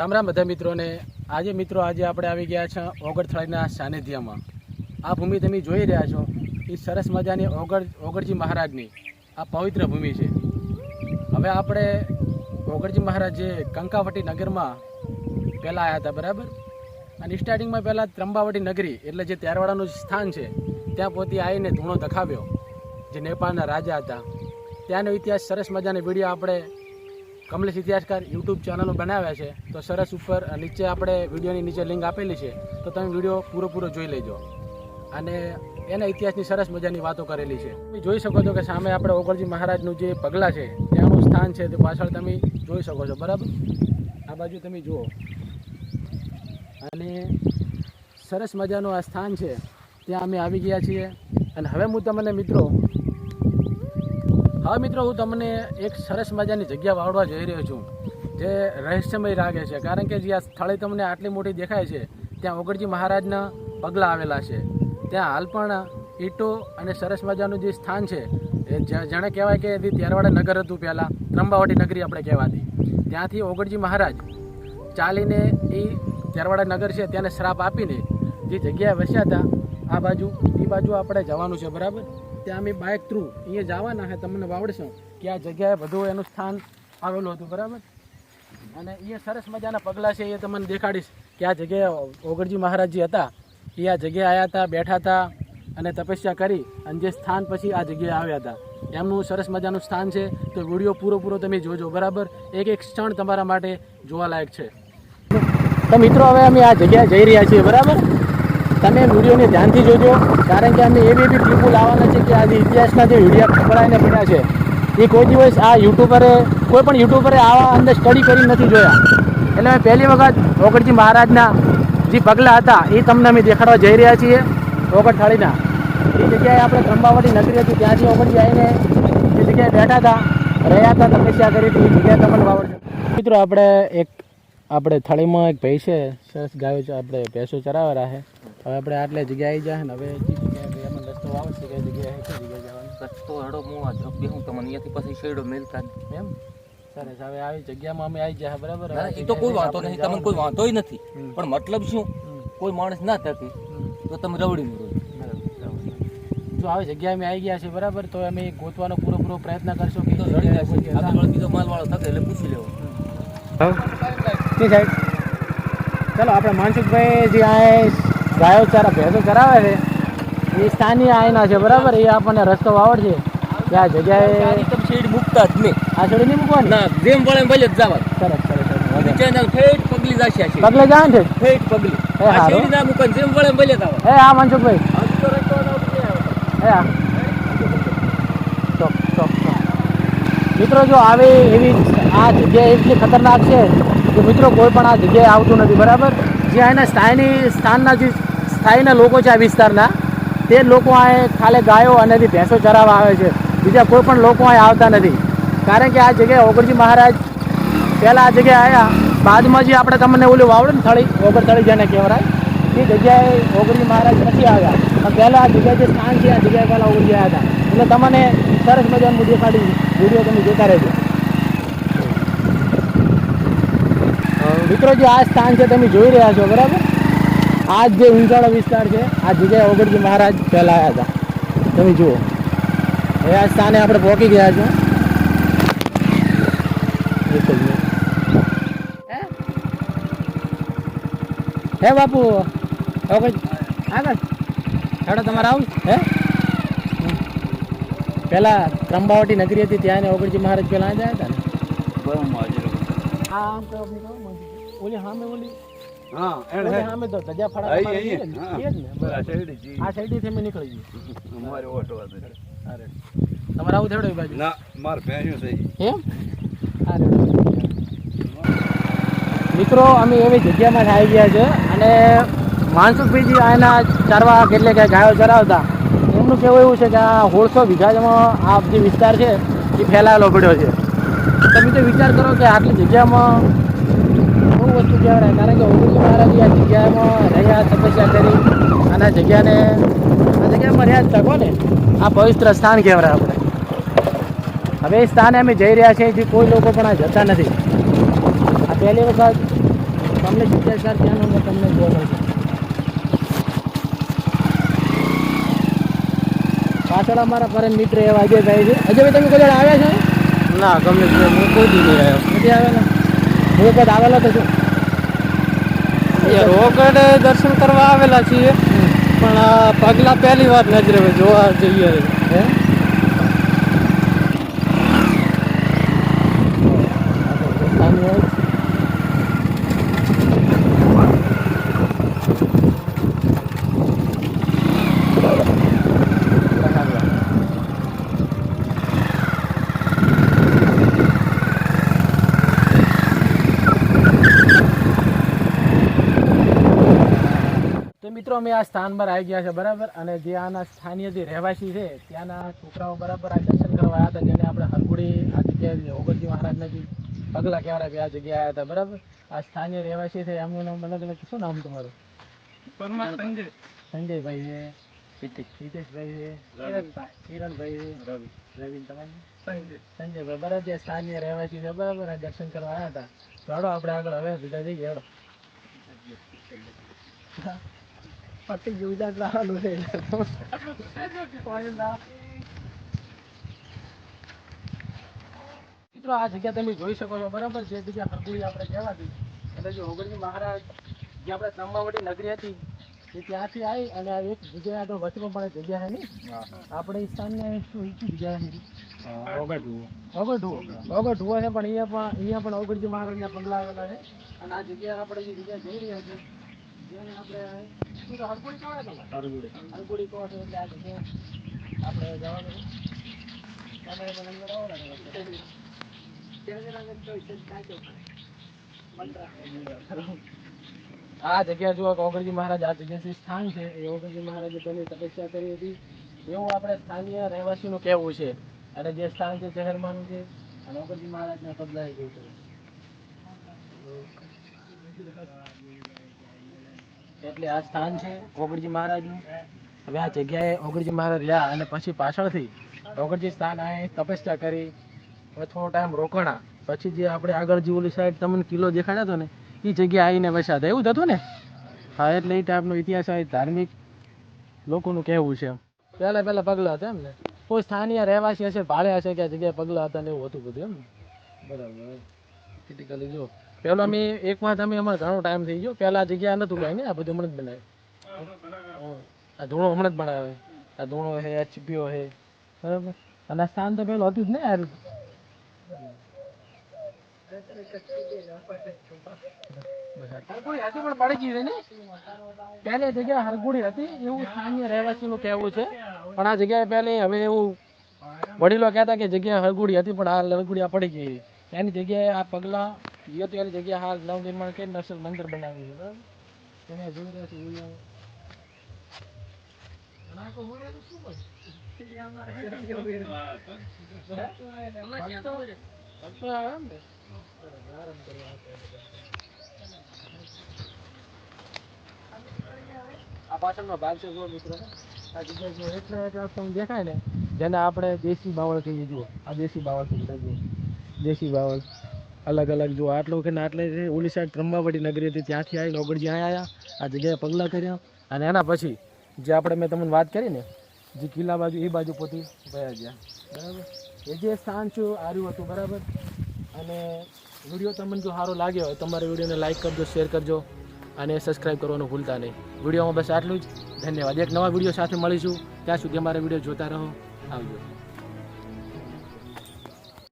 રામ રામ બધા મિત્રોને. આજે મિત્રો, આજે આપણે આવી ગયા છે ઓગળથળીના સાનિધ્યમાં. આ ભૂમિ તમે જોઈ રહ્યા છો એ સરસ મજાની ઓગળ, ઓગળજી મહારાજની આ પવિત્ર ભૂમિ છે. હવે આપણે ઓગળજી મહારાજ જે કંકાવટી નગરમાં પહેલાં આવ્યા હતા, બરાબર? અને સ્ટાર્ટિંગમાં પહેલાં ત્રંબાવટી નગરી, એટલે જે ત્યારવાડાનું સ્થાન છે, ત્યાં પોતે આવીને ધૂણો દખાવ્યો, જે નેપાળના રાજા હતા. ત્યાંનો ઇતિહાસ સરસ મજાનો વીડિયો આપણે કમલેશ ઇતિહાસકાર યુટ્યુબ ચેનલો બનાવ્યા છે. તો સરસ ઉપર નીચે આપણે વિડીયોની નીચે લિંક આપેલી છે. તો તમે વીડિયો પૂરો જોઈ લેજો. અને એના ઇતિહાસની સરસ મજાની વાતો કરેલી છે. તમે જોઈ શકો છો કે સામે આપણે ઓગળજી મહારાજનું જે પગલાં છે, ત્યાંનું સ્થાન છે, તે પાછળ તમે જોઈ શકો છો. બરાબર? આ બાજુ તમે જુઓ. અને સરસ મજાનું આ સ્થાન છે. ત્યાં અમે આવી ગયા છીએ. અને હવે હું તમને મિત્રો હવે મિત્રો, હું તમને એક સરસ મજાની જગ્યા વાળવા જઈ રહ્યો છું, જે રહસ્યમય લાગે છે. કારણ કે જે આ સ્થળે તમને આટલી મોટી દેખાય છે, ત્યાં ઓગળજી મહારાજના પગલાં આવેલા છે. ત્યાં હાલ પણ ઈંટો અને સરસ મજાનું જે સ્થાન છે, એ જાણે કહેવાય કે ત્યારવાડા નગર હતું પહેલાં, ત્રંબાવટી નગરી આપણે કહેવાતી. ત્યાંથી ઓગળજી મહારાજ ચાલીને એ ત્યારવાડા નગર છે ત્યાંને શ્રાપ આપીને જે જગ્યાએ વસ્યા હતા, આ બાજુ એ બાજુ આપણે જવાનું છે, બરાબર? ત્યાં અમે બાઇક થ્રુ અહીંયા જવાના હે તમને વાવડશો કે આ જગ્યાએ બધું એનું સ્થાન આવેલું હતું, બરાબર? અને એ સરસ મજાના પગલાં છે, એ તમને દેખાડીશ કે આ જગ્યાએ ઓગળજી મહારાજજી હતા. એ આ જગ્યાએ આવ્યા હતા, બેઠા હતા અને તપસ્યા કરી અને જે સ્થાન પછી આ જગ્યાએ આવ્યા હતા. એમનું સરસ મજાનું સ્થાન છે, તો વીડિયો પૂરો પૂરો તમે જોજો, બરાબર? એક એક ક્ષણ તમારા માટે જોવાલાયક છે. તો મિત્રો, હવે અમે આ જગ્યાએ જઈ રહ્યા છીએ, બરાબર? તમે વિડીયોને ધ્યાનથી જોજો, કારણ કે અમે એવી એવી ક્લિપો લાવવાના છે કે આજે ઇતિહાસના જે વીડિયો પકડાઈને પડ્યા છે, એ કોઈ દિવસ આ યુટ્યુબરે કોઈ પણ યુટ્યુબરે આવા અંદર સ્ટડી કરી નથી જોયા. એટલે અમે પહેલી વખત ઓગણજી મહારાજના જે પગલાં હતા, એ તમને અમે દેખાડવા જઈ રહ્યા છીએ, ઓગણથાળીના. એ જગ્યાએ આપણે ખંભાવાડી નગરી હતી, ત્યાંથી ઓગણજી આવીને જે જગ્યાએ બેઠા હતા, રહ્યા હતા, તપસ્યા કરી હતી, એ જગ્યાએ તમને વાવડ મિત્રો, આપણે એક આપણે થળીમાં એક ભાઈ છે સરસ ગાયો છે આપણે ભેંસો ચરાવવા રાખે હવે આપણે આટલે જગ્યાએ આવી જાય ને હવે રસ્તો આવશે કઈ જગ્યાએ કઈ જગ્યાએ જવાનું. રસ્તો હડો હું આ ધ્રુપ બેહું તમને અહીંયાથી પછી શેડો મેલતા એમ? સરસ હવે આવી જગ્યામાં અમે આવી જાય બરાબર? હવે એ તો કોઈ વાંધો નહીં તમને કોઈ વાંધોય નથી. પણ મતલબ શું? કોઈ માણસ ના થતી તો તમે રવડી મેળવો જો આવી જગ્યાએ અમે આવી ગયા છે બરાબર તો અમે ગોતવાનો પૂરો પૂરો પ્રયત્ન કરશો કે તો એ રડી જગ્યાએ કોઈ જશે હતા. આગળ બીજો માલ વાળો થશે એટલે પૂછી લેવો. તે સાઈડ ચલો આપણે માનસુખભાઈ જે આ ગાયો ચારા ભેંસો ચરાવે છે એ સ્થાનીય આયના છે બરાબર? એ આપણને રસ્તો આવડશે કે આ જગ્યાએ તમે શેડ મૂકતા જ નહીં. આ છોડી નહીં મૂકવાની? ના જેમ પડે ભલે જ જવા સરસ સરસ ચેનલ ફેટ પગલી જશે. પગલે જાણ છે? ફેટ પગલી. એ હા. શેડ ના મૂકન જેમ પડે ભલે જ એ હા આવે. એ હા. મિત્રો જો આવે એવી આ જગ્યા એટલી ખતરનાક છે કે મિત્રો, કોઈ પણ આ જગ્યાએ આવતું નથી, બરાબર? જે અહીંના સ્થાયની, સ્થાનના જે સ્થાયીના લોકો છે આ વિસ્તારના, તે લોકો અહીં ખાલી ગાયો અને ભેંસો ચરાવવા આવે છે. બીજા કોઈ પણ લોકો અહીં આવતા નથી. કારણ કે આ જગ્યાએ ઓગળજી મહારાજ પહેલાં આ જગ્યાએ આવ્યા બાદમાં જે આપણે તમને ઓલું વાવડે ને થળી ઓગળ થળી જેને કહેવાય, એ જગ્યાએ ઓગળજી મહારાજ નથી આવ્યા. પણ પહેલાં આ જગ્યાએ જે સ્થાન છે, આ જગ્યાએ પહેલાં ઓગળજી આવ્યા હતા. એટલે તમને સરસ મજાનું દેખાડી વીડિયો તમે જોતા રહેજો. મિત્રો જે આ સ્થાન છે તમે જોઈ રહ્યા છો બરાબર? આ જે ઊંચાળો વિસ્તાર છે આ જગ્યાએ ઓગળજી મહારાજ ફેલાયા હતા. તમે જુઓ. હવે આ સ્થાને આપણે પહોંચી ગયા છો. હે? હે બાપુ? ઓગળ આગળ હેડો તમારે આવું હે? પહેલાં ત્રંબાવટી નગરી હતી ત્યાં એને ઓગળજી મહારાજ પેલા આવ્યા હતા ને? આ આમ તો ઓલી સામે ઓલી હા ઓલી સામે તો ધજા ફાડા આઈ, તમારે આઈ, છે ને? હા. એ જ ને બરાબર. આ સાઈડેથી નીકળી ગઈ. અમારે ઓટો હતો. અરે. તમારે આવું થડો બાજુ? ના માર ભેંસ્યું છે એમ? અરે. મિત્રો અમે એવી જગ્યામાં જ આવી ગયા છે અને માનસુખભાઈજી આના ચારવા એટલે કે ગાયો ચરાવતા. એમનું કહેવું એવું છે કે આ હોળસો વીઘામાં આ જે વિસ્તાર છે એ ફેલાયેલો પડ્યો છે. તમે તો વિચાર કરો કે આટલી જગ્યામાં કહેવાય. કારણ કે ઓગણજી મહારાજ આ જગ્યામાં રહ્યા તપસ્યા કરી. અને જગ્યાને આ જગ્યામાં રહ્યા જ શકો ને. આ પવિત્ર સ્થાન કહેવાય આપણે. હવે એ સ્થાને અમે જઈ રહ્યા છીએ જે કોઈ લોકો પણ આ જતા નથી. આ પહેલી વખત તમને સર ત્યાંનો મેં તમને જોયો છે પાછળ અમારા પરમ મિત્ર એવા અજયભાઈ છે. અજયભાઈ તમે કોઈ આવ્યા છો? ના ગમે હું કોઈ દી નહીં આવ્યો. નથી આવેલા? હું વખત આવેલો તો છું. રોકડ દર્શન કરવા આવેલા છીએ. પણ આ પગલા પહેલી વાર નજરે જોવા જઈએ હે તો મિત્રો અમે આ સ્થાન પર આવી ગયા છે બરાબર? અને જે આના સ્થાનીય જે રહેવાસી છે ત્યાંના છોકરાઓ બરાબર આ દર્શન કરવા આવ્યા હતા જેને આપણે હરકુડી આ જગ્યાએ ઓગણજી મહારાજના જે પગલા કહેવાય આ જગ્યાએ આવ્યા હતા બરાબર? આ સ્થાનીય રહેવાસી છે એમનું નામ અલગ અલગ શું નામ તમારું? સંજયભાઈ છે. હિતેશભાઈ છે. કિરણભાઈ રવિ રવિ તમારું? સંજયભાઈ બરાબર જે સ્થાનીય રહેવાસી છે બરાબર આ દર્શન કરવા આવ્યા હતા. તો આપણે આગળ હવે સીધા જઈએ હેડો પટ્ટી ગુજરાત લાવવાનું છે મિત્રો આ જગ્યા તમે જોઈ શકો છો બરાબર જે જગ્યા હરગુડી આપણે કહેવાતી એટલે જે ઓગણજી મહારાજ જે આપણે ત્રંબાવટી નગરી હતી એ ત્યાંથી આવી અને આ એક જગ્યાએ આગળ વચમાં પણ જગ્યા છે ને આપણે સ્થાનને શું જગ્યા છે ઓગણઢુઓ છે પણ અહીંયા પણ અહીંયા પણ ઓગણજી મહારાજના પગલા આવેલા છે અને આ જગ્યા આપણે જે જગ્યા જઈ રહ્યા છે આ છે. જગ્યા જો કે ઓગણજી મહારાજ, આ જગ્યા જે સ્થાન છે, એ ઓગણજી મહારાજે તેની તપસ્યા કરી હતી. એવું આપણે સ્થાનીય રહેવાસીનું કહેવું છે. અને જે સ્થાન છે શહેરમાંનું છે, અને ઓગણજી મહારાજના પગલાએ ગયું છે. એટલે આ સ્થાન છે ઓગળજી મહારાજનું. હવે આ જગ્યાએ ઓગળજી મહારાજ રહ્યા અને પછી પાછળથી ઓગણજી સ્થાન આ તપસ્યા કરી થોડો ટાઈમ રોકાણા. પછી જે આપણે આગળ જે સાઈડ તમને કિલ્લો દેખાડ્યો હતો ને એ જગ્યાએ આવીને વસ્યા હતા. એવું થતું ને? હા, એટલે એ ટાઈપનો ઇતિહાસ આવે ધાર્મિક લોકોનું કહેવું છે. પહેલાં પહેલાં પગલાં હતા એમ ને કોઈ સ્થાનીય રહેવાસી હશે, ભાડે હશે કે આ જગ્યાએ પગલાં હતા ને એવું હતું બધું એમ બરાબર. જો પેલો અમે એક વાત અમે અમારે ઘણો ટાઈમ થઈ ગયો. પહેલાં જગ્યા નતું કાંઈ ને, આ બધું હમણાં જ બનાવ્યું. આ ધૂણો હમણાં જ બનાવે આ ધૂણો છે આ ચીપીઓ છે બરાબર? અને આ સ્થાન તો પેલું હતું જ ને યાર. છે જગ્યા હરગુડી હતી, એવું સ્થાનીય રહેવાસીનું કહેવું છે. પણ આ જગ્યાએ પહેલી હવે એવું વડીલો કહેતા કે જગ્યા હરગુડી હતી, પણ આ હરગુડી પડી ગઈ. એની જગ્યાએ આ પગલા તો એની હાલ નવનિર્માણ કરી નસલ મંદિર બનાવ્યું છે, બરાબર? તમે જોઈ રહ્યા છો આ ભાગ છે જગ્યા દેખાય ને, જેને આપણે દેશી બાવળ કહીએ, જુઓ. આ દેશી બાવળ જુઓ. દેશી બાવળ. અલગ અલગ જુઓ આટલું કે આટલે ઓલી સાઈડ ત્રંબાવટી નગરી હતી, ત્યાંથી આવીને ઓગળજી અહીંયા આવ્યા, આ જગ્યાએ પગલાં કર્યા અને એના પછી જે આપણે મેં તમને વાત કરી ને, જે કિલ્લા બાજુ, એ બાજુ પોતી ગયા ગયા. બરાબર? એ જે સ્થાન છે આર્યું હતું, બરાબર? અને વીડિયો તમને જો સારો લાગ્યો હોય, તમારે વિડીયોને લાઈક કરજો શેર કરજો અને સબસ્ક્રાઈબ કરવાનું ભૂલતા નહીં. વિડીયોમાં બસ આટલું જ. ધન્યવાદ. એક નવા વીડિયો સાથે મળીશું. ત્યાં સુધી અમારા વીડિયો જોતા રહો. આવજો.